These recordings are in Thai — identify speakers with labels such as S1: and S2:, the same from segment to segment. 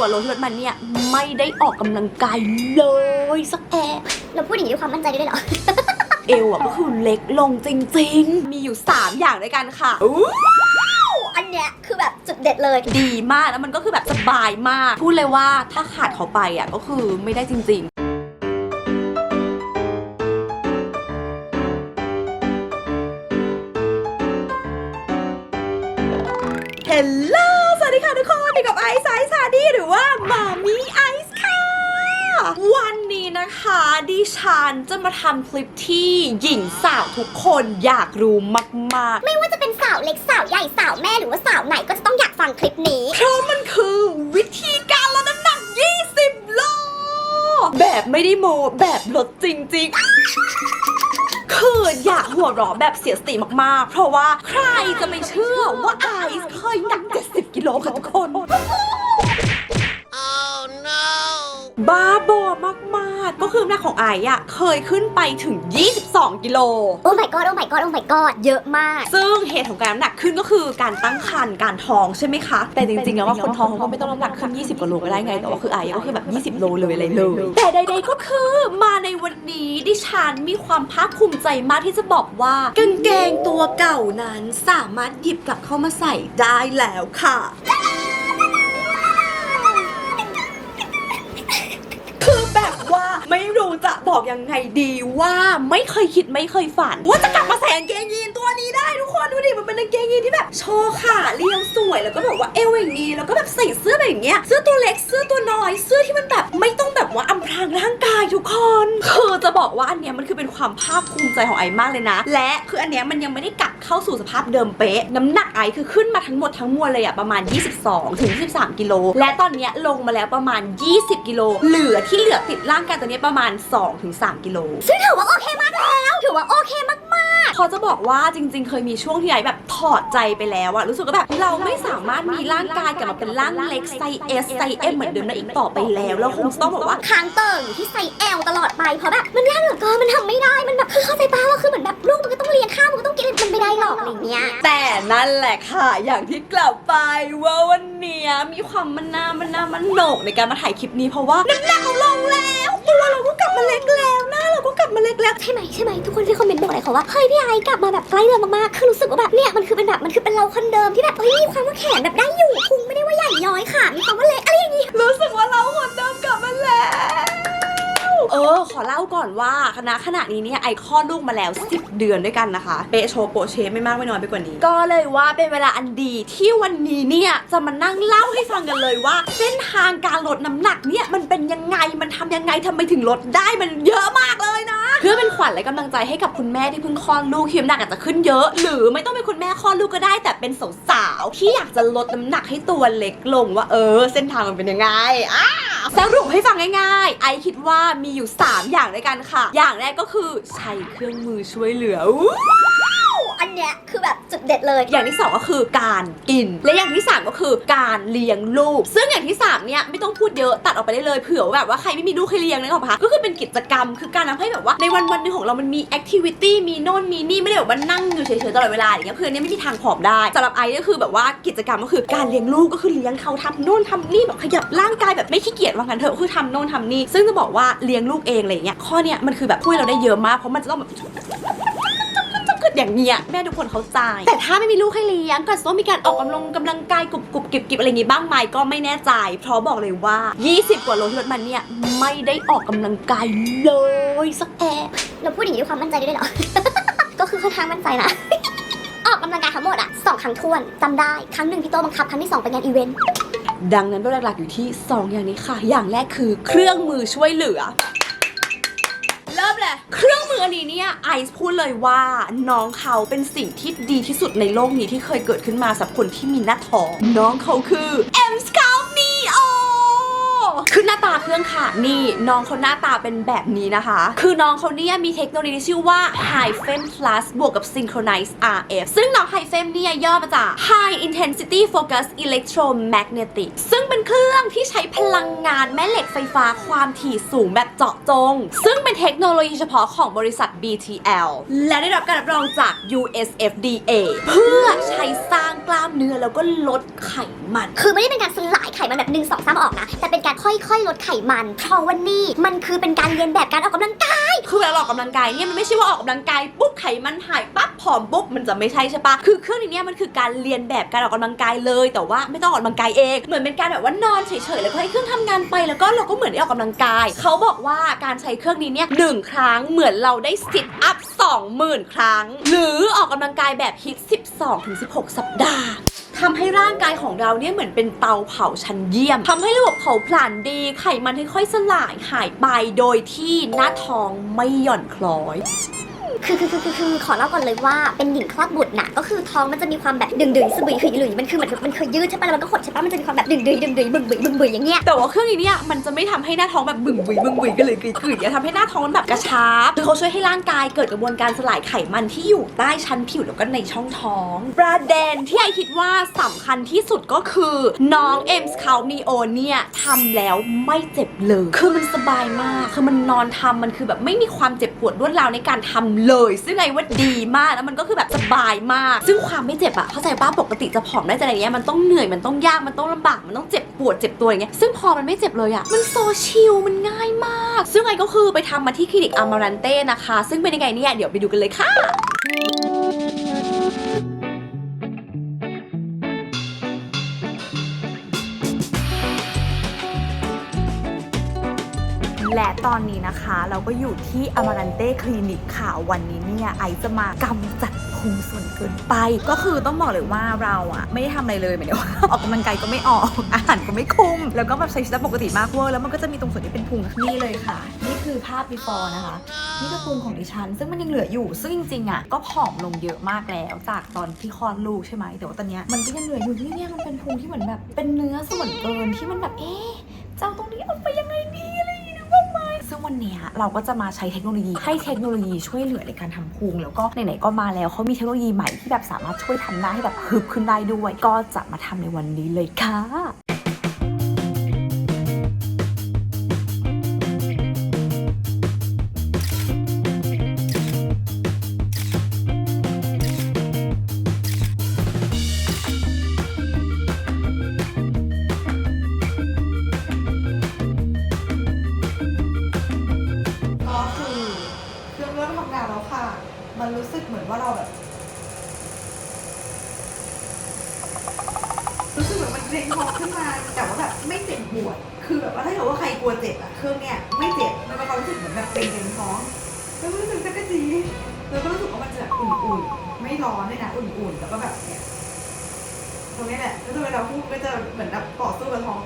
S1: กว่าโลที่ลดมันเนี่ยไม่ได้ออกกำลังกายเลยสักแอะ
S2: เราพูดอย่างนี้ด้วยความมั่นใจด้วยเหรอ
S1: เอวอะก็คือเล็กลงจริงๆ มีอยู่ 3 อย่างด้วยกันค่ะ
S2: อันเนี้ยคือแบบจุดเด็ดเลย
S1: ดีมากแล้วมันก็คือแบบสบายมาก พูดเลยว่าถ้าขาดเขาไปอะก็คือไม่ได้จริง ๆเฮลโล ไอซ์ไอซ์ซาดี้หรือว่ามามีไอซ์ค่ะ วันนี้นะคะดิฉันจะมาทำคลิปที่หญิงสาวทุกคนอยากรู้มากๆ
S2: ไม่ว่าจะเป็นสาวเล็กสาวใหญ่สาวแม่หรือว่าสาวไหนก็จะต้องอยากฟังคลิปนี้
S1: เพราะมันคือวิธีการลดน้ำหนัก 20 โล แบบไม่ได้โมแบบลดจริง ๆ คืออยากหัวเราะแบบเสียสติมากๆ เพราะว่าใครจะไม่เชื่อว่าไอซ์เคยหนัก 70 กิโลค่ะทุกคน บ้าบอมากๆ ก็คือน้ำหนักของไอซ์อะเคยขึ้นไปถึง 22 กิโล
S2: โอ้ my god โอ้ my god โอ้ my god เยอะมาก
S1: ซึ่งเหตุของการน้ำหนักขึ้นก็คือการตั้งครรภ์การท้องใช่ไหมคะ แต่จริงๆแล้วว่าคนท้องเขาก็ไม่ต้องน้ำหนักขึ้น 20กว่าโลก็ได้ไง แต่ว่าคือไอ้ก็คือแบบ 20โลเลยอะไรเลย แต่ใดๆก็คือมาในวันนี้ดิฉันมีความภาคภูมิใจมากที่จะบอกว่ากางเกงตัวเก่านั้นสามารถหยิบกลับเข้ามาใส่ได้แล้วค่ะ แบบว่าไม่รู้จะบอกยังไงดีว่าไม่เคยคิดไม่เคยฝัน ว่าจะกลับมาใส่กางเกงยีนตัวนี้ได้ทุกคนดูดิมันเป็นกางเกงยีนที่แบบโชว์ขาเรียวสวยแล้วก็แบบว่าเอวอย่างนี้แล้วก็แบบใส่เสื้อแบบอย่างเงี้ยเสื้อตัวเล็กเสื้อตัวน้อยเสื้อที่มันแบบไม่ต้องแบบว่าอำพรางร่างกายทุกคนคือจะบอกว่าอันเนี้ยมันคือเป็นความภาคภูมิใจของไอมากเลยนะ และคืออันเนี้ยมันยังไม่ได้กลับเข้าสู่สภาพเดิมเป๊ะน้ำหนักไอคือขึ้นมาทั้งหมดทั้งมวลเลยอะประมาณ 22ถึง23กิโลและตอนเนี้ยลงมาแล้วประมาณ 20 กิโลเหลือที่เหลือติดร่างกายตัวนี้ประมาณ2ถึง3กิโล
S2: ซึ่งถือว่าโอเคมากแล้ว ถือว่าโอเคมาก
S1: พอจะบอกว่าจริง ๆ เคยมีช่วงที่ไอแบบถอดใจไปแล้วอะรู้สึกว่าแบบเราไม่สามารถมีร่างกายกลับมาเป็นร่างเล็กไซส์ S ไซส์ M เหมือนเดิมได้อีกต่อไปแล้วแล้วคงต้องบอกว่า
S2: ค้างเติ่งอยู่ที่ไซส์ L ตลอดไปเพราะแบบมันยากเหลือเกินมันทำไม่ได้มันแบบคือเข้าใจป้าว่าคือเหมือนแบบลูกมันก็ต้องเรียนข้าวมันก็ต้องกินมันไม่ได้หรอกอะไรอย่างเงี้ย
S1: แต่นั่นแหละค่ะ อย่างที่กล่าวไปว่าวันเนี้ยมีความมันนามันนามันโหนกในการมาถ่ายคลิปนี้เพราะว่าน้ำหนักเราลงแล้วตัวเราก็กลับ
S2: ใช่ไหมใช่ไหมทุกคนที่คอมเมนต์บอกเลยค่ะว่าเฮ้ยพี่ไอซ์กลับมาแบบใกล้เดิมมากๆคือรู้สึกว่าแบบเนี่ยมันคือเป็นแบบมันคือเป็นเราคนเดิมที่แบบเฮ้ยมีความว่าแขนแบบได้อยู่พุงไม่ได้ว่าใหญ่ย้อยค่ะมีความว่าเล็กอะไรอย่างงี้
S1: รู้สึกว่าเราคนเดิมกลับมาแล้วเออ ขอเล่าก่อนว่าคณะขณะนี้เนี่ยไอคอดลูกมาแล้ว 10 เดือนด้วยกันนะคะ เปะโชว์โปเชไม่มากไม่น้อยไปกว่านี้ ก็เลยว่าเป็นเวลาอันดีที่วันนี้เนี่ยจะมานั่งเล่าให้ฟังกันเลยว่า เส้นทางการลดน้ำหนักเนี่ยมันเป็นยังไงมันทำยังไงทำไมถึงลดได้มันเยอะมากเลยนะ เพื่อเป็นขวัญและกำลังใจให้กับคุณแม่ที่เพิ่งคลอดลูกที่น้ำหนักอาจจะขึ้นเยอะ หรือไม่ต้องเป็นคุณแม่คลอดลูกก็ได้ แต่เป็นสาวๆที่อยากจะลดน้ำหนักให้ตัวเล็กลงว่าเออ เส้นทางมันเป็นยังไงอะสรุปให้ฟังง่ายๆ ไอคิดว่ามีอยู่ 3 อย่างด้วยกันค่ะ อย่างแรกก็คือใช้เครื่องมือช่วยเหลือ อั
S2: นเนี้ยคือแบบจุดเด็ดเลย
S1: อย่างที่2ก็คือการกิน และอย่างที่3ก็คือการเลี้ยงลูก ซึ่งอย่างที่3เนี่ยไม่ต้องพูดเยอะตัดออกไปได้เลยเผื่อแบบว่าใครไม่มีลูกให้เลี้ยงนะครับคะก็คือเป็นกิจกรรม คือการทำให้แบบว่าในวันวันหนึ่งของเรามันมีแอคทิวิตี้มีโน่นมีนี่ไม่ได้แบบว่านั่งอยู่เฉยๆตลอดเวลาอย่างเงี้ยคืออนเนี้ยไม่มีทางผอมได้สำหรับไอก็คือแบบว่ากิจกรรมก็คือการเลี้ยงลูกก็คือเลี้ยงเขาทำโน่นทำนี่แบบขยับร่างกายแบบไม่ขี้เกียจว่างั้นเถอะคือทำโน่นทำนี่ซึ่งจะบอกว่าเลี้ยงลูกเองอะไรเงี้ยข้อเนี้ยมันคือแบบช่วยเราได้เยอะมากเพราะมันจะต้องแบบ อย่างเนี้ยแม่ทุกคนเข้าใจ แต่ถ้าไม่มีลูกให้เลี้ยงก็จะต้องมีการออกกำลังกำลังกายกรุบกรุบกิบกิบอะไรอย่างงี้บ้างไหมก็ไม่แน่ใจ เพราะบอกเลยว่า 20 กว่าโลที่ลดมันเนี่ยไม่ได้ออกกำลังกายเลยสักแอะ
S2: เราพูดอย่างนี้ด้วยความมั่นใจด้วยเหรอ ก็คือค่อนข้างมั่นใจนะ ออกกำลังกายทั้งหมดอะสองครั้งท้วนจำได้ ครั้งหนึ่งพี่โตบังคับ ครั้งที่สองไปงานอีเวนต์
S1: ดังนั้นเป็นหลักๆอยู่ที่ 2 อย่างนี้ค่ะ อย่างแรกคือเครื่องมือช่วยเหลือ เริ่มเลยเครื่องมืออันนี้เนี่ยไอซ์พูดเลยว่าน้องเขาเป็นสิ่งที่ดีที่สุดในโลกนี้ที่เคยเกิดขึ้นมาสำหรับคนที่มีหน้าท้อง น้องเขาคือเอ็มสกา คือหน้าตาเครื่องค่ะนี่น้องเขาหน้าตาเป็นแบบนี้นะคะ คือน้องเขาเนี่ยมีเทคโนโลยีที่ชื่อว่า High Fem Plus บวกกับ Synchronize RF ซึ่งน้อง High Fem เนี่ยย่อมาจาก High Intensity Focus Electromagnetic ซึ่งเป็นเครื่องที่ใช้พลังงานแม่เหล็กไฟฟ้าความถี่สูงแบบเจาะจง ซึ่งเป็นเทคโนโลยีเฉพาะของบริษัท BTL และได้รับการรับรองจาก USFDA เพื่อใช้สร้างกล้ามเนื้อแล้วก็ลดไขมัน
S2: คือไม่ได้เป็นการสลายไขมันแบบหนึ่งสองสามออกนะ แต่เป็นการค่อยๆค่อยลดไขมันเพราะวันนี้มันคือเป็นการเรียนแบบการออกกำลังกาย
S1: คือเวลาเราออกกำลังกายเนี่ยมันไม่ใช่ว่าออกกำลังกายปุ๊บไขมันหายปั๊บผอมปุ๊บมันจะไม่ใช่ใช่ปะคือเครื่องนี้เนี่ยมันคือการเรียนแบบการออกกำลังกายเลย แต่ว่าไม่ต้องออกกำลังกายเองเหมือนเป็นการแบบว่านอนเฉยๆแล้วก็ให้เครื่องทำงานไปแล้วก็เราก็เหมือนได้ออกกำลังกาย เขาบอกว่าการใช้เครื่องนี้เนี่ยหนึ่งครั้งเหมือนเราได้ซิทอัพ20,000 ครั้ง หรือออกกำลังกายแบบฮิต 12-16 สัปดาห์ ทำให้ร่างกายของเราเนี่ยเหมือนเป็นเตาเผาชั้นเยี่ยมทำให้ระบบเผาผลาญดี ไขมันค่อยๆสลายหายไปโดยที่หน้าท้องไม่หย่อนคล้อย
S2: คือคือคือคือคือขอเล่าก่อนเลยว่าเป็นหญิงคลอดบุตรน่ะก็คือท้องมันจะมีความแบบดึงดึงสบุยคือหลุยมันคือเหมือนมันเคยยืดใช่ปะแล้วมันก็หดใช่ปะมันจะมีความแบบดึงดึงดึงดึงบึงบึงบึงบึงอย่างเงี้ย
S1: แต่ว่าเครื่องนี้เนี่ยมันจะไม่ทำให้หน้าท้องแบบบึ่งบุยบึ่งบุยกันเลยกรีดกรีดจะทำให้หน้าท้องมันแบบกระชับคือเขาช่วยให้ร่างกายเกิดกระบวนการสลายไขมันที่อยู่ใต้ชั้นผิวแล้วก็ในช่องท้องประเด็นที่ไอคิดว่าสำคัญที่สุดก็คือน้องเอ็มส์คาวนีโอเนี่ยทำแล้วไม่เจ็บเลย คือมันสบายมาก คือมันนอนทำมันคือแบบไม่มีความเจ็บปวดรวดราวในการทำเลย ซึ่งไงว่าดีมากแล้วมันก็คือแบบสบายมาก ซึ่งความไม่เจ็บอะเข้าใจป้าปกติจะผอมได้จะอะไรเงี้ยมันต้องเหนื่อยมันต้องยากมันต้องลำบากมันต้องเจ็บปวดเจ็บตัวอย่างเงี้ยซึ่งพอมันไม่เจ็บเลยอะมันโซชิลมันง่ายมาก ซึ่งไงก็คือไปทำมาที่คลินิกอามารันเต้นะคะ ซึ่งเป็นยังไงเนี่ยเดี๋ยวไปดูกันเลยค่ะ และตอนนี้นะคะเราก็อยู่ที่อมารันเต้คลินิกค่ะ วันนี้เนี่ยไอซ์จะมากำจัดพุงส่วนเกินไป ก็คือต้องบอกเลยว่าเราอะไม่ได้ทำอะไรเลยหมายถึงว่าออกกำลังกายก็ไม่ออก อาหารก็ไม่คุม แล้วก็แบบใช้ชีวิตปกติมากเวอร์แล้วมันก็จะมีตรงส่วนที่เป็นพุงนี่เลยค่ะ นี่คือภาพ before นะคะ นี่คือพุงของดิฉัน ซึ่งมันยังเหลืออยู่ ซึ่งจริงๆอะก็ผอมลงเยอะมากแล้วจากตอนที่คลอดลูกใช่ไหมแต่ว่าตอนเนี้ยมันก็ยังเหลืออยู่นี่เนี่ยมันเป็นพุงที่เหมือนแบบเป็นเนื้อส่วนเกินที่มันแบบเอ๊ะจะเอาตรงนี้ออกไปยัง วันเนี้ยเราก็จะมาใช้เทคโนโลยีให้เทคโนโลยีช่วยเหลือในการทำพุงแล้วก็ไหนๆก็มาแล้วเขามีเทคโนโลยีใหม่ที่แบบสามารถช่วยทำหน้าให้แบบฮึบขึ้นได้ด้วย ก็จะมาทำในวันนี้เลยค่ะ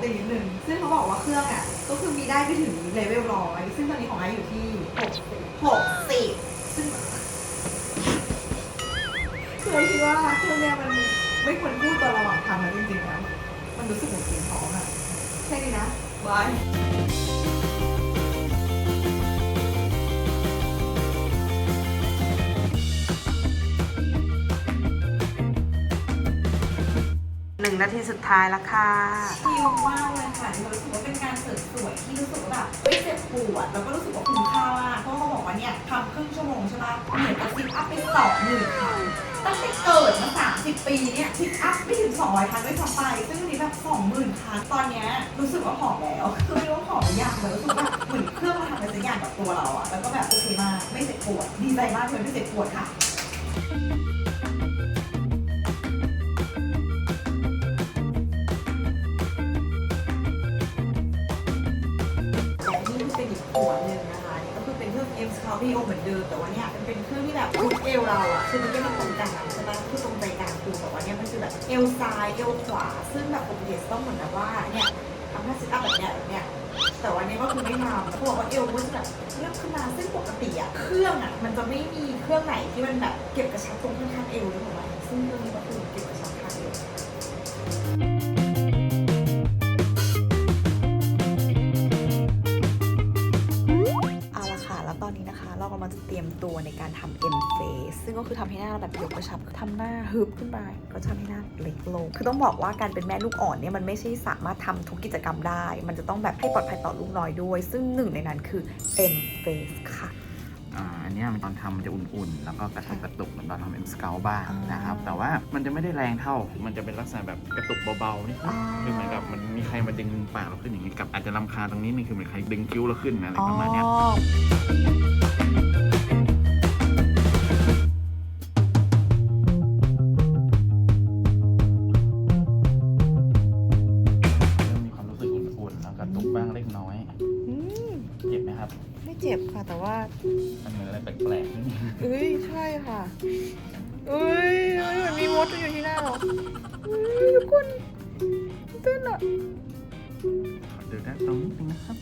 S3: ไปนิดนึงซึ่งเขาบอกว่าเครื่องอะก็คือมีได้ไปถึงเลเวลร้อยซึ่งตอนนี้ของไออยู่ที่หกสิบหกสิบซึ่งเคยคิดว่าเครื่องเนี้ยมันไม่ควรพูดตอนระหว่างทำนะจริงๆนะมันรู้สึกเหมือนเสียงท้องอะแค่นี้นะบาย
S4: หนึ่งนาทีสุดท้ายละค่ะ
S3: ชิลมากเลยค่ะรู้สึกว่าเป็นการเสริมสวยที่รู้สึกว่าแบบไม่เจ็บปวด แล้วก็รู้สึกว่าคุ้มค่ามากเพราะเขาบอกว่าเนี่ยทำครึ่งชั่วโมงใช่ปะเหมือนกับซิทอัพไปสองหมื่นครั้งตั้งแต่เกิดมาสามสิบปีเนี่ยซิทอัพไม่ถึงสองร้อยครั้งด้วยซ้ำไป ซึ่งอันนี้แบบสองหมื่นครั้งตอนเนี้ยรู้สึกว่าผอมแล้ว คือไม่รู้ว่าผอมหรือยังแต่รู้สึกว่าเหมือนเครื่องมาทำอะไรสักอย่างกับตัวเราอะแล้วก็แบบโอเคมากไม่เจ็บปวด ดีใจมากเลยไม่เจ็บปวดค่ะ รื่อเหมือนเดิมแต่ว่าเนี่ยมันเป็นเครื่องที่แบบยุดเอวเราอะคือมันไม่ตรงกลางใช่ปะคือตรงใจกลางคือแต่ว่าเนี่ยมันคือแบบเอวซ้ายเอวขวา ซึ่งแบบปกติจะต้องเหมือนแบบว่าเนี่ยทำท่าซิทอัพแบบเนี้ยแบบเนี้ยแต่ว่าเนี่ยก็คือไม่ทำเขาบอกว่าเอวมันจะแบบเริ่มขึ้นมาซึ่งปกติอะเครื่องอะมันจะไม่มีเครื่องไหนที่มันแบบเก็บกระชับตรงข้างๆเอวหรือเปล่าซึ่งเครื่องนี้ก็คือเก็บกระชับข้างเอว กำลังจะเตรียมตัวในการทำ M face ซึ่งก็คือทำให้หน้าเราแบบยกกระชับทำหน้าฮึบขึ้นไปก็จะทำให้หน้าเล็กลง คือต้องบอกว่าการเป็นแม่ลูกอ่อนเนี่ยมันไม่ใช่สามารถทำทุกกิจกรรมได้ มันจะต้องแบบให้ปลอดภัยต่อลูกน้อยด้วย ซึ่งหนึ่งในนั้นคือ M face ค่ะ
S5: อ่าอันเนี้ยมันตอนทำมันจะอุ่นๆ แล้วก็กระตุกกระตุกเหมือนตอนทำเอ็มสเกลบ้าง
S3: อ่าน
S5: นะครับ แต่ว่ามันจะไม่ได้แรงเท่า มันจะเป็นลักษณะแบบกระตุกเบาๆนิด
S3: อ๋อ
S5: ๆคือเหมือนกับมันมีใครมาดึงปากเราขึ้นอย่างนี้กับอาจจะรำคาญตรงนี้นึงคือเหมือนใครดึงคิ้วเราขึ้นอะไรประมาณเนี้ เอ้ย
S3: ใช่ค่ะเอ้ยเอ้ยเหมือนมีมดอยู่ที่หน้าเราเอ้ยทุกคนเต้นอะ
S5: ขอดูด้านตรงนิดนึงนะครับ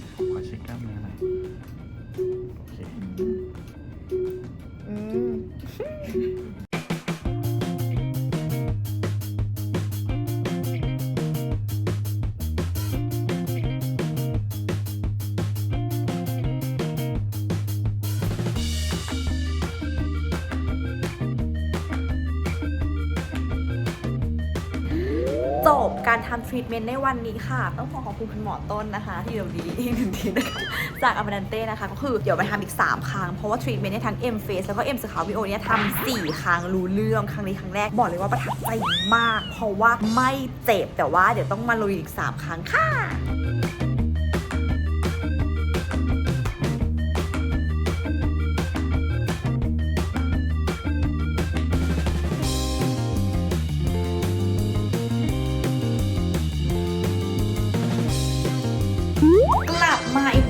S3: ทำทรีทเมนต์ในวันนี้ค่ะ ต้องขอขอบคุณคุณหมอต้นนะคะ ที่เดี๋ยวดีอีกหนึ่งทีนะคะจากอัม a นเต้นะคะ ก็คือเดี๋ยวไปทำอีก 3 ครั้ง เพราะว่าทรีทเมนต์ในทั้ง M Face แล้วก็ M สคาวิโอเนี่ยทำสี่ครั้งรู้เรื่องครั้งนี้ครั้งแรกบอกเลยว่าประทับใจมาก เพราะว่าไม่เจ็บแต่ว่าเดี๋ยวต้องมาลุยอีก 3 ครั้งค่ะ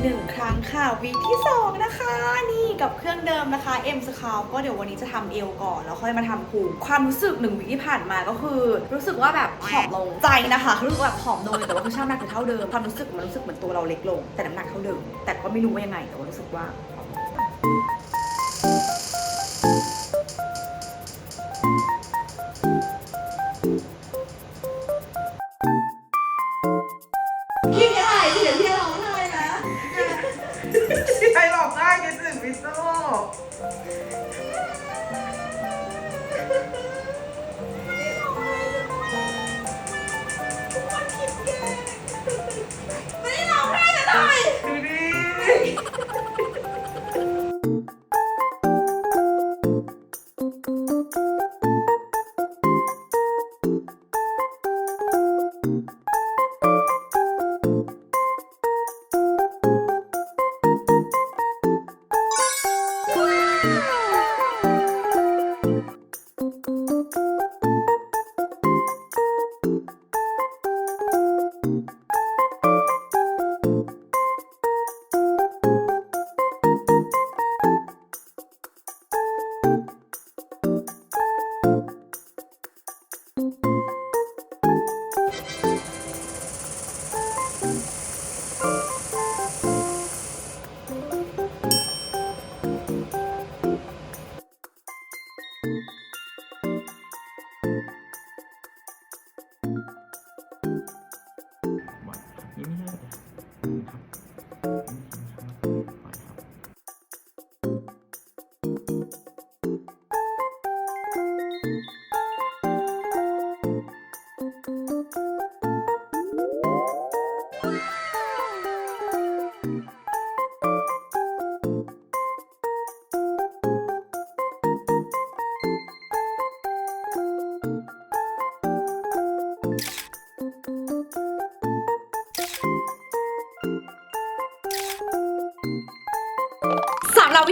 S3: หนึ่งครั้งค่ะวีคที่ 2 นะคะ นี่กับเครื่องเดิมนะคะ M s c a l ก็เดี๋ยววันนี้จะทำเอวก่อน แล้วค่อยมาทำพุงความรู้สึกหนึ่งวีคที่ผ่านมาก็คือ รู้สึกว่าแบบผอมลงใจนะคะรู้สึกแบบผอมลงเลยแต่ว่าคือช่างน้ำหนักเท่าเดิมความรู้สึกมันรู้สึกเหมือนตัวเราเล็กลง แต่น้ำหนักเท่าเดิมแต่ก็ไม่รู้ว่ายังไงแต่ว่ารู้สึกว่าผอ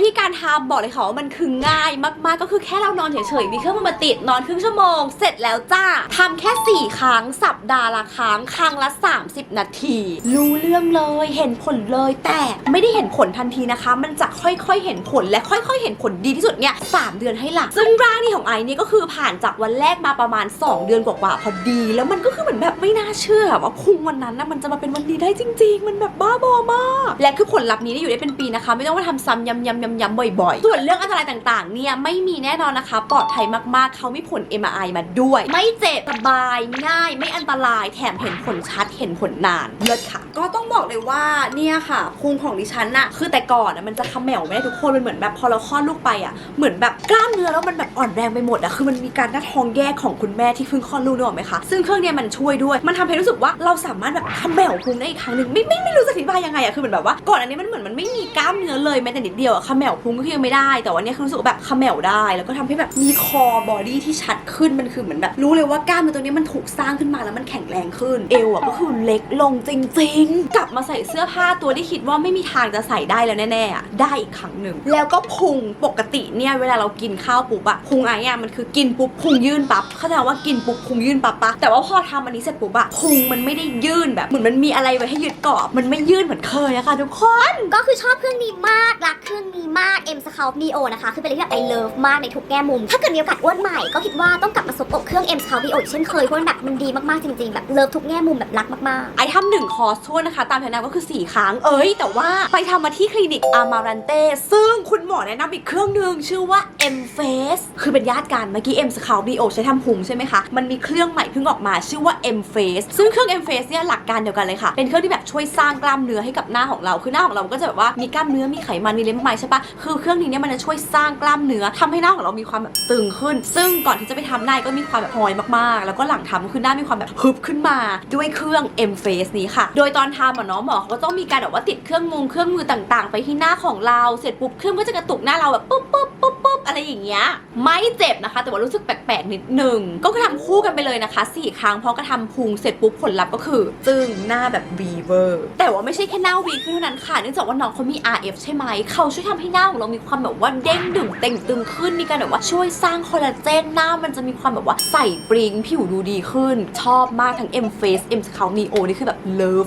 S3: วิ
S1: ธีการทำบอกเลยค่ะว่ามันคือง่ายมากๆ ก็คือแค่เรานอนเฉยๆมีเครื่องมือมาติดนอนครึ่งชั่วโมง เสร็จแล้วจ้าทำแค่ 4 ครั้ง สัปดาห์ละครั้ง ครั้งละ 30 นาที รู้เรื่องเลยเห็นผลเลยแต่ไม่ได้เห็นผลทันทีนะคะ มันจะค่อยๆเห็นผลและค่อยๆ เห็นผลดีที่สุดเนี่ยสามเดือนให้หลังซึ่งร่างนี้ของไอซ์นี่ก็คือผ่านจากวันแรกมาประมาณ 2 เดือนกว่าๆพอดี แล้วมันก็คือเหมือนแบบไม่น่าเชื่อว่าพุงวันนั้นนะมันจะมาเป็นวันนี้ได้จริง ๆ มันแบบบ้าบอมากและคือผลลัพธ์นี้ได้อยู่ได้เป็นปีนะคะ ไม่ต้องมาทำซ้ำยำๆำยำๆบ่อยๆ ส่วนเรื่องอันตรายต่างๆ เนี่ยไม่มีแน่นอนนะคะ ปลอดภัยมากๆ เขามีผล MRI มาด้วย ไม่เจ็บสบายง่าย ไม่อันตรายแถมเห็นผลชัดเห็นผลนานเลิศค่ะ ก็ต้องบอกเลยว่าเนี่ยค่ะพุงของดิฉันน่ะคือแต่ก่อนน่ะมันจะขมวไม่ได้ทุกคนมันเหมือนแบบพอเราคลอดลูกไปอะเหมือนแบบกล้ามเนื้อแล้วมันแบบอ่อนแรงไปหมดอะคือมันมีการหน้าท้องแยกของคุณแม่ที่เพิ่งคลอดลูกนึกออกไหมคะซึ่งเครื่องเนี้ยมันช่วยด้วย มันทำให้รู้สึกว่าเราสามารถแบบขมวพุงได้อีกครั้งหนึ่งไม่ไม่ไม่รู้จะอธิบายยังไงอะคือเหมือนแบบว่าก่อนอันนี้มันเหมือนมันไม่มีกล้ามเนื้อเลยแม้แต่นิดเดียวอะขมมวพุงก็คือยังไม่ได้ แต่วันนี้คือรู้สึกแบบขมวได้ แล้วก็ทำให้แบบมีคอบอดี้ที่ชัดขึ้นมันคือเหมือนแบบรู้เลยว่ากล้ามเนื้อตัวนี้มันถูกสร้างขึ้นมาแล้วมันแข็งแรงขึ้น เอวอะก็คือเล็กลงจริง ๆ กลับมาใส่เสื้อผ้าตัวที่คิดว่าไม่มีทางจะใส่ได้แล้วแน่ๆอะได้อีกครั้งหนึ่งแล้วก็พุงปกติเนี่ยเวลาเรากินข้าวปุ๊บอะพุงไอ้อะมันคือกินปุ๊บพุงยื่นปั๊บเข้าใจว่ากินปุ๊บพุงยื่นปั๊บปะแต่ว่าพอทำอันนี้เสร็จปุ๊บอะพุงมันไม่ได้ยื่นแบบเหมือนมันมีอะไรไว้ให้ยึดเกาะมันไม่ยื่นเหมือนเคยอะค่ะทุกคน
S2: ก็คือชอบเครื่องนี้มากรักเครื่องนี้มาก M Scout Neo นะคะ คือเป็นอะไรที่แบบ I love มากในทุกแง่มุม ถ้าเกิดมีโอกาสอ้วนใหม่ก็คิดว่าต้องกลับมาสบอกเครื่อง M Scout Neo อีกเช่นเคยเพราะมันแบบมันดีมากๆจริงๆ แบบเลิฟทุกแง่มุมแบบรักมากๆ
S1: ไอทำหนึ่งคอร์สทั่วนะคะ ตามแผนงก็คือ 4 ครั้ง เอ้ย แต่ว่าไปทำมาที่คลินิกอามารันเต้ซึ่งคุณหมอแนะนำอีกเครื่องหนึ่งชื่อว่า M Face คือเป็นญาติกันเมื่อกี้ M Scout Dio ใช้ทำพุงใช่ไหมคะ มันมีเครื่องใหม่เพิ่งออกมาชื่อว่า M Face ซึ่งเครื่อง M Face เนี่ยหลักการเดียวกันเลยค่ะ เป็นเครื่องที่แบบช่วยสร้างกล้ามเนื้อให้กับหน้าของเรา คือหน้าของเราก็จะแบบว่ามีกล้ามเนื้อมีไขมันมีเล็มากมายใช่ปะคือเครื่องนี้เนี่ยมันจะช่วยสร้างกล้ามเนื้อทำให้หน้าของเรามีความแบบตึงขึ้น ซึ่งก่อนที่จะไปทำหน้าก็มีความแบบพอยมากๆ แล้วก็หลังทำก็คือหน้ามีความแบบฮึบขึ้นมาด้วยเครื่อง M Face นี้ค่ะ โดยตอนทำอะเนาะหมอเขาก็ต้องมีการแบบว่าติดเครื่องมงเครื่องมือต่างๆ ไปที่หน้าของเราเสร็จปุ๊บเครื่องก็จะกระตุกหน้าเราแบบปุ๊บปุ๊บปุ๊บปุ๊บอะไรอย่างเงี้ยไม่เจ็บนะคะ แต่ว่ารู้สึกแปลกๆนิดนึงก็คือทำคู่กันไปเลยนะคะสี่ครั้งพร้อมก็ทำพุงเสร็จปุ๊บผลลัพธ์ก็คือ จึงหน้าแบบวีเวอร์แต่ว่าไม่ใช่แค่หน้าวีขึ้นเท่านั้นค่ะเนื่องจากว่าน้องเขามี RF ใช่ไหมเขาช่วยทำให้หน้าของเรามีความแบบว่าเด้งดึงเต่งตึงขึ้นมีการแบบว่าช่วยสร้างคอลลาเจนหน้ามันจะมีความแบบว่าใส่ปริงผิวดูดีขึ้น ชอบมากทั้ง M Face M Scout Neo นี่คือแบบเลิฟ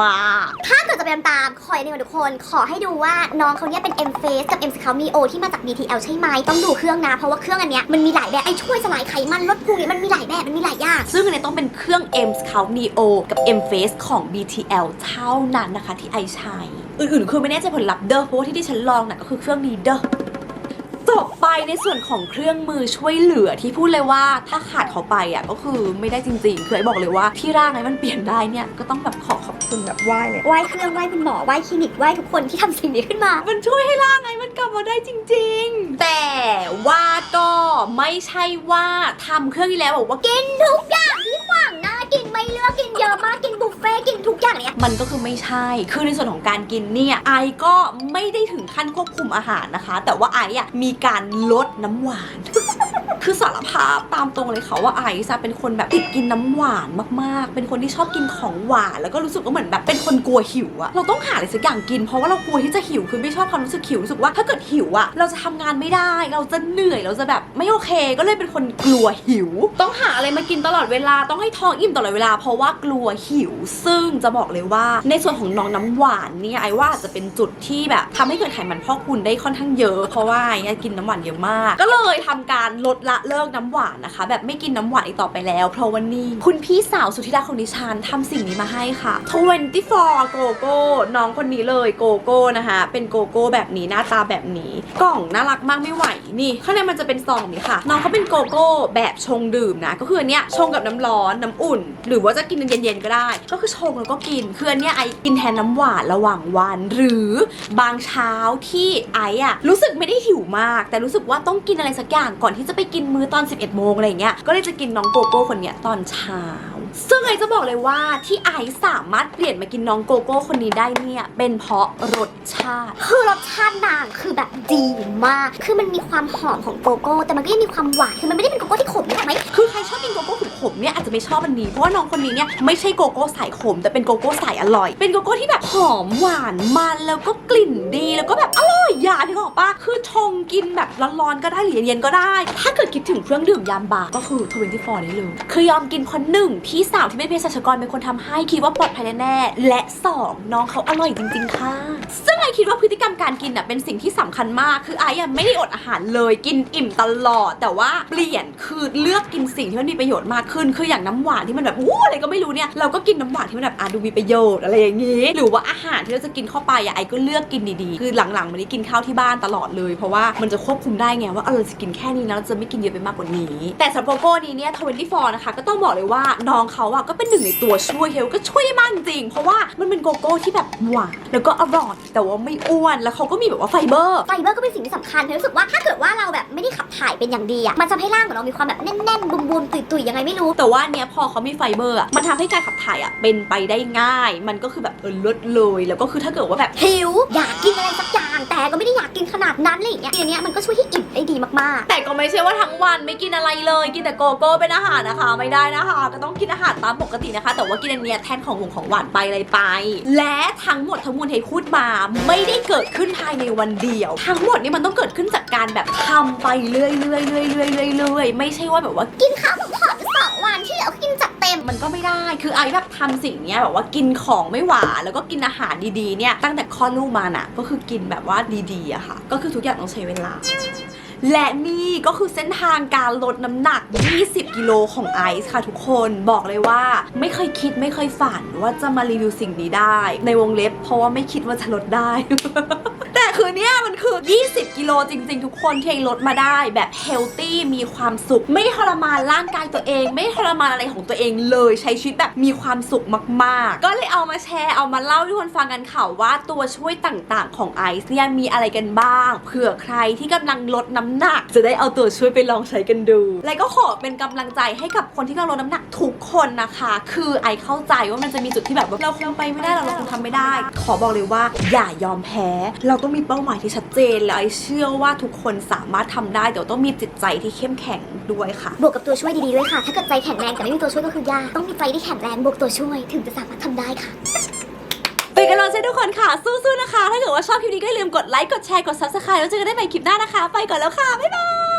S1: มากๆ
S2: ถ้าเกิดจะไปตามๆขออย่างหนึงก่อนทุกคน ขอให้ดูว่าน้องเขาเนี่ยเป็น M Face กับ M Scout Neo ที่มาจาก BTL ใช่ไหมต้องดูเครื่องนะเพราะว่าเครื่องอันเนี้ยมันมีหลายแบบไอ้ช่วยสลายไขมันลดพุงเนี่ยมันมีหลายแบบมันมีหลายอย่าง
S1: ซึ่งอันนี้ต้องเป็นเครื่อง M Scout Neo กับ M Face ของ BTL เท่านั้นนะคะที่ไอใช้ อื่นๆคือไม่แน่ใจผลลัพธ์เด้อเพราะว่าที่ที่ฉันลองน่ะก็คือเครื่องนี้เด้อจบไปในส่วนของเครื่องมือช่วยเหลือที่พูดเลยว่าถ้าขาดเขาไปอะก็คือไม่ได้จริงๆคือไอ้บอกเลยว่าที่ร่างไอ้มันเปลี่ยนได้เนี่ยก็ต้องแบบขอขอบคุณแบบไหว้เลย
S2: ไหว้เครื่องไหว้คุณหมอไหว้คลินิกไหว้ทุกคนที่ทำสิ่งนี้ขึ้นมา
S1: มันช่วยให้ร่างไงมันกลับมาได้จริง ๆ แต่ว่าก็ไม่ใช่ว่าทำเครื่องนี้แล้วบอกว่า
S2: กินทุกอย่างที่ขวางหน้า กินเลือกกินเยอะมากกินบุฟเฟ่ต์กินทุกอย่างเนี่ย
S1: มันก็คือไม่ใช่ คือในส่วนของการกินเนี่ยไอก็ไม่ได้ถึงขั้นควบคุมอาหารนะคะ แต่ว่าไออะมีการลดน้ำหวาน คือสารภาพตามตรงเลยค่ะว่าไอซ์เป็นคนแบบติดกินน้ำหวานมากๆ เป็นคนที่ชอบกินของหวาน แล้วก็รู้สึกว่าเหมือนแบบเป็นคนกลัวหิวอะเราต้องหาอะไรสักอย่างกินเพราะว่าเรากลัวที่จะหิวคือไม่ชอบความรู้สึกหิวรู้สึกว่าถ้าเกิดหิวอะเราจะทำงานไม่ได้ เราจะเหนื่อยเราจะแบบไม่โอเค ก็เลยเป็นคนกลัวหิว ต้องหาอะไรมากินตลอดเวลาต้องให้ท้องอิ่มตลอดเวลา เพราะว่ากลัวหิว ซึ่งจะบอกเลยว่าในส่วนของน้องน้ำหวานเนี่ยไอว่าจะเป็นจุดที่แบบทำให้เกิดไขมันพอกพูนได้ค่อนข้างเยอะ เพราะว่าไอกินน้ำหวานเยอะมาก ก็เลยทำการลดละเลิกน้ำหวานนะคะ แบบไม่กินน้ำหวานอีกต่อไปแล้ว เพราะวันนี้ คุณพี่สาวสุธิดาของดิฉันทำสิ่งนี้มาให้ค่ะ24โกโก้น้องคนนี้เลยโกโก้นะคะ เป็นโกโก้แบบนี้หน้าตาแบบนี้ กล่องน่ารักมากไม่ไหวนี่ข้างในมันจะเป็นซองนี้ค่ะ น้องเขาเป็นโกโก้แบบชงดื่มนะ ก็คืออันเนี้ยชงกับน้ำร้อนน้ำอุ่น หรือว่าจะกินเย็นๆก็ได้ ก็คือชงแล้วก็กินคืออันเนี้ยไอกินแทนน้ำหวานระหว่างวัน หรือบางเช้าที่ไออะรู้สึกไม่ได้หิวมาก แต่รู้สึกว่าต้องกินอะไรสักอย่างก่อนที่จะไปกินมื้อตอน 11โมงอะไรอย่างเงี้ยก็เลยจะกินน้องโกโก้คนเนี้ยตอนเช้า ซึ่งไอจะบอกเลยว่าที่ไอสามารถเปลี่ยนมากินน้องโกโก้คนนี้ได้เนี่ย เป็นเพราะรสชาติ
S2: คือรสชาตินางคือแบบดีมาก คือมันมีความหอมของโกโก้ แต่มันก็ยังมีความหวาน คือมันไม่ได้เป็นโกโก้ที่ขมนะไหม
S1: คือใครชอบกินโกโก้ขมๆเนี่ยอาจจะไม่ชอบอันนี้ เพราะว่าน้องคนนี้เนี่ยไม่ใช่โกโก้สายขม แต่เป็นโกโก้สายอร่อย เป็นโกโก้ที่แบบหอมหวานมันแล้วก็กลิ่นดีแล้วก็แบบอร่อยอยาที่บอกปะคือชงกินแบบร้อนๆก็ได้หรือเย็นๆก็ได้ ถ้าเกิดคิดถึงเครื่องดื่มยามบ่ายก็คือ 24ได้เลยคือยอมกินคนหนึ่งพี่สาวที่ไม่เป็นเภสัชกรเป็นคนทำให้คิดว่าปลอดภัยแน่ๆและสองน้องเขาอร่อยจริง ๆ ค่ะ ซึ่งไอคิดว่าพฤติกรรมการกินอะเป็นสิ่งที่สำคัญมาก คือไออะไม่ได้อดอาหารเลยกินอิ่มตลอด แต่ว่าเปลี่ยนคือเลือกกินสิ่งที่มันมีประโยชน์มากขึ้น คืออย่างน้ำหวานที่มันแบบอู้อะไรก็ไม่รู้เนี่ยเราก็กินน้ำหวานที่มันแบบอะดูมีประโยชน์อะไรอย่างนี้ หรือว่าอาหารที่เราจะกินเข้าไปอะไอก็เลือกกินดีๆ คือหลังๆมันนี้กินข้าวที่บ้านตลอดเลย เพราะว่ามันจะควบคุมได้ไงว่าเออเราจะกินแค่นี้นะเราจะไม่กินเยอะไปมากกว่านี้ แต่สำหรับโกโก้นี้เนี่ย24นะคะก็ต้องบอกเลยว่าน้องเขาอะก็เป็นหนึ่งในตัวช่วยเฮลก็ช่วยได้มากจริงๆเพราะว่ามันเป็นโกโก้ที่แบบหวานแล้วก็อร่อยแต่ว่าไม่อ้วนแล้วเขาก็มีแบบว่าไฟเบอร์
S2: ไฟเบอร์ก็เป็นสิ่งที่สำคัญเพราะรู้สึกว่าถ้าเกิดว่าเราแบบไม่ได้ขับถ่ายเป็นอย่างดีอะมันจะให้ร่างของเรามีความแบบแน่นๆบุมๆตุยๆยังไงไม่รู้
S1: แต่ว่าเนี้ยพอเขามีไฟเบอร์อะมันทำให้การขับถ่ายอะเป็นไปได้ง่าย มันก็คือแบบเออลดเลยแล้วก็คือถ้าเกิดว่าแบบ
S2: หิวอยากกินอะไรสักอย่างแต่ก็ไม่ได้อยากกินขนาดนั้นอะไรอย่างเงี้ยทีเนี้ยมันก็ช่วยให้อิ่มได้ดีมาก
S1: แต่ก็ไม่ใช่ว่าทั้งวันไม่กินอะไรเลย กินแต่โกโก้เป็นอาหารนะคะ ไม่ได้นะคะ ก็ต้องกินอาหารตามปกตินะคะ แต่ว่ากินอันเนี้ยแทนของหวงของหวานไปอะไรไป และทั้งหมดทั้งมวลที่พูดมาไม่ได้เกิดขึ้นภายในวันเดียว ทั้งหมดนี่มันต้องเกิดขึ้นจากการแบบทำไปเรื่อยๆเรื่อยๆเรื่อยๆเรื่อยๆไม่ใช่ว่าแบบว่า
S2: กินข้าวผมผ่อสองวันที่เหลือกินจัดเต็ม
S1: มันก็ไม่ได้ คือไอ้แบบทำสิ่งเนี้ยแบบว่ากินของไม่หวานแล้วก็กินอาหารดีๆเนี่ยตั้งแต่คลอดลูกมาน่ะก็คือกินแบบว่าดีๆอะค่ะ ก็คือทุกอย่างต้องใช้เวลา และนี่ก็คือเส้นทางการลดน้ำหนัก 20 กิโลของไอซ์ค่ะทุกคนบอกเลยว่าไม่เคยคิดไม่เคยฝันว่าจะมารีวิวสิ่งนี้ได้ ในวงเล็บเพราะว่าไม่คิดว่าจะลดได้ คือเนี่ยมันคือ 20 กิโลจริง ๆ ทุกคนที่ลดมาได้แบบเฮลตี้มีความสุข ไม่ทรมานร่างกายตัวเอง ไม่ทรมานอะไรของตัวเองเลยใช้ชีวิตแบบมีความสุขมาก ๆ ก็เลยเอามาแชร์เอามาเล่าให้ทุกคนฟังกันค่ะว่าตัวช่วยต่างๆ ของไอซ์เนี่ยมีอะไรกันบ้างเผื่อใครที่กำลังลดน้ำหนัก จะได้เอาตัวช่วยไปลองใช้กันดู และก็ขอเป็นกำลังใจให้กับคนที่กำลังลดน้ำหนักทุกคนนะคะ คือไอเข้าใจว่ามันจะมีจุดที่แบบว่าเราคงไปไม่ได้เราเราคงทำไม่ได้ ขอบอกเลยว่าอย่ายอมแพ้ เราต้องมีเป้าหมายที่ชัดเจน และไอเชื่อว่าทุกคนสามารถทำได้แต่ว่าต้องมีจิตใจที่เข้มแข็งด้วยค่ะ
S2: บวกกับตัวช่วยดีๆด้วยค่ะ ถ้าเกิดใจแข็งแรงแต่ไม่มีตัวช่วยก็คือยากต้องมีใจที่แข็งแรงบวกตัวช่วยถึงจะสามารถทำได้ค่ะ
S1: เป็นกำลังใจให้ทุกคนค่ะ สู้ๆนะคะ ถ้าเกิดว่าชอบคลิปนี้ก็อย่าลืมกดไลค์กดแชร์กด subscribe แล้วเจอกันได้ใหม่คลิปหน้านะคะ ไปก่อนแล้วค่ะบ๊ายบาย